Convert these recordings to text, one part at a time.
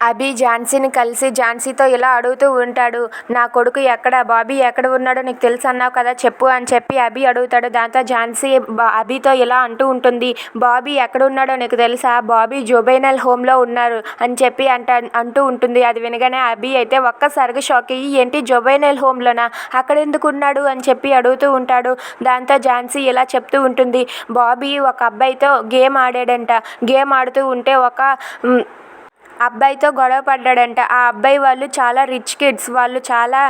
అభి ఝాన్సీని కలిసి ఝాన్సీతో ఇలా అడుగుతూ ఉంటాడు. నా కొడుకు ఎక్కడ? బాబీ ఎక్కడ ఉన్నాడో నీకు తెలుసు అన్నావు కదా చెప్పు అని చెప్పి అభి అడుగుతాడు. దాంతో ఝాన్సీ అభితో ఇలా అంటూ ఉంటుంది. బాబీ ఎక్కడ ఉన్నాడో నీకు తెలుసా? బాబీ జుబైనల్ హోమ్లో ఉన్నారు అని చెప్పి అంట అంటూ ఉంటుంది. అది వినగానే అభి అయితే ఒక్కసారిగా షాక్ అయ్యి ఏంటి జుబైనల్ హోమ్లోనా? అక్కడ ఎందుకు ఉన్నాడు? అని చెప్పి అడుగుతూ ఉంటాడు. దాంతో ఝాన్సీ ఇలా చెప్తూ ఉంటుంది. బాబీ ఒక అబ్బాయితో గేమ్ ఆడాడంట. గేమ్ ఆడుతూ ఉంటే ఒక అబ్బాయితో గొడవ పడ్డాడంట. ఆ అబ్బాయి వాళ్ళు చాలా రిచ్ కిడ్స్. వాళ్ళు చాలా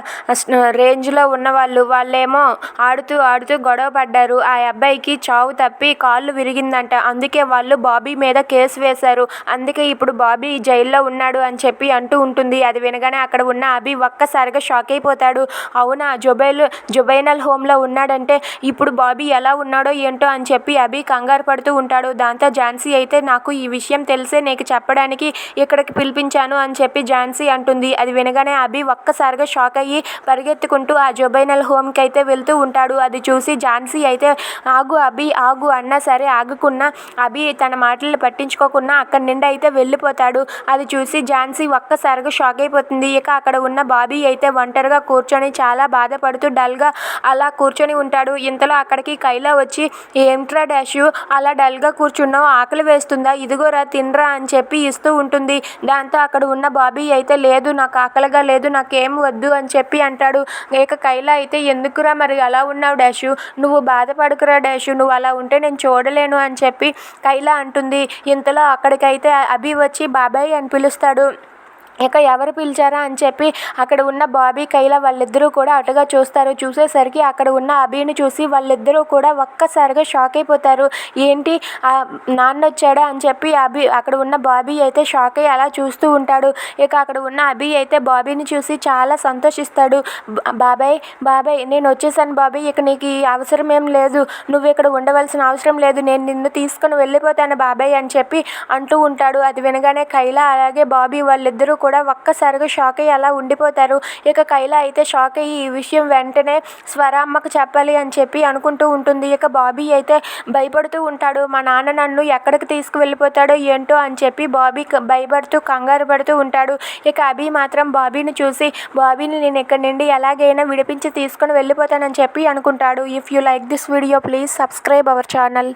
రేంజ్లో ఉన్న వాళ్ళు. వాళ్ళేమో ఆడుతూ ఆడుతూ గొడవ పడ్డారు. ఆ అబ్బాయికి చావు తప్పి కాళ్ళు విరిగిందంట. అందుకే వాళ్ళు బాబీ మీద కేసు వేశారు. అందుకే ఇప్పుడు బాబీ జైల్లో ఉన్నాడు అని చెప్పి అంటూ ఉంటుంది. అది వినగానే అక్కడ ఉన్న అభి ఒక్కసారిగా షాక్ అయిపోతాడు. అవునా జుబైల్ జుబైనల్ హోమ్లో ఉన్నాడంటే ఇప్పుడు బాబీ ఎలా ఉన్నాడో ఏంటో అని చెప్పి అభి కంగారు పడుతూ ఉంటాడు. దాంతో ఝాన్సీ అయితే నాకు ఈ విషయం తెలిసే నీకు చెప్పడానికి ఇక్కడ ఇక్కడికి పిలిపించాను అని చెప్పి ఝాన్సీ అంటుంది. అది వినగానే అభి ఒక్కసారిగా షాక్ అయ్యి పరిగెత్తుకుంటూ ఆ జుబైనల్ హోమ్కి అయితే వెళ్తూ ఉంటాడు. అది చూసి ఝాన్సీ అయితే ఆగు అభి ఆగు అన్నా సరే ఆగుకున్నా అభి తన మాటలు పట్టించుకోకుండా అక్కడి నుండి అయితే వెళ్ళిపోతాడు. అది చూసి ఝాన్సీ ఒక్కసారిగా షాక్ అయిపోతుంది. ఇక అక్కడ ఉన్న బాబీ అయితే ఒంటరిగా కూర్చొని చాలా బాధపడుతూ డల్గా అలా కూర్చొని ఉంటాడు. ఇంతలో అక్కడికి కైలా వచ్చి ఏంట్రా డాషు అలా డల్గా కూర్చున్నావు ఆకలి వేస్తుందా? ఇదిగోరా తినరా అని చెప్పి ఇస్తూ ఉంటుంది. దాంతో అక్కడ ఉన్న బాబీ అయితే లేదు నాకు ఆకలిగా లేదు నాకేం వద్దు అని చెప్పి అంటాడు. ఇక కైలా అయితే ఎందుకురా మరి అలా ఉన్నావు డాషు? నువ్వు బాధపడుకురా డాషు నువ్వు అలా ఉంటే నేను చూడలేను అని చెప్పి కైలా అంటుంది. ఇంతలో అక్కడికైతే అభి వచ్చి బాబాయ్ అని పిలుస్తాడు. ఇక ఎవరు పిలిచారా అని చెప్పి అక్కడ ఉన్న బాబీ కైలా వాళ్ళిద్దరూ కూడా అటుగా చూస్తారు. చూసేసరికి అక్కడ ఉన్న అభిని చూసి వాళ్ళిద్దరూ కూడా ఒక్కసారిగా షాక్ అయిపోతారు. ఏంటి? ఆ నాన్న వచ్చాడా అని చెప్పి అభి అక్కడ ఉన్న బాబీ అయితే షాక్ అయ్యి అలా చూస్తూ ఉంటాడు. ఇక అక్కడ ఉన్న అభి అయితే బాబీని చూసి చాలా సంతోషిస్తాడు. బాబాయ్ బాబాయ్ నేను వచ్చేసాను బాబాయ్ ఇక నీకు ఈ అవసరం ఏం లేదు. నువ్వు ఇక్కడ ఉండవలసిన అవసరం లేదు. నేను నిన్ను తీసుకుని వెళ్ళిపోతాను బాబాయ్ అని చెప్పి అంటూ ఉంటాడు. అది వినగానే కైలా అలాగే బాబీ వాళ్ళిద్దరూ కూడా కూడా ఒక్కసారిగా షాక్ అయ్యి అలా ఉండిపోతారు. ఇక కైలా అయితే షాక్ అయ్యి ఈ విషయం వెంటనే స్వరామ్మకు చెప్పాలి అని చెప్పి అనుకుంటూ ఉంటుంది. ఇక బాబీ అయితే భయపడుతూ ఉంటాడు. మా నాన్న నన్ను ఎక్కడికి తీసుకువెళ్ళిపోతాడో ఏంటో అని చెప్పి బాబీ భయపడుతూ కంగారు పడుతూ ఉంటాడు. ఇక అభి మాత్రం బాబీని చూసి బాబీని నేను ఇక్కడి నుండి ఎలాగైనా విడిపించి తీసుకుని వెళ్ళిపోతానని చెప్పి అనుకుంటాడు. If you like this video please subscribe our channel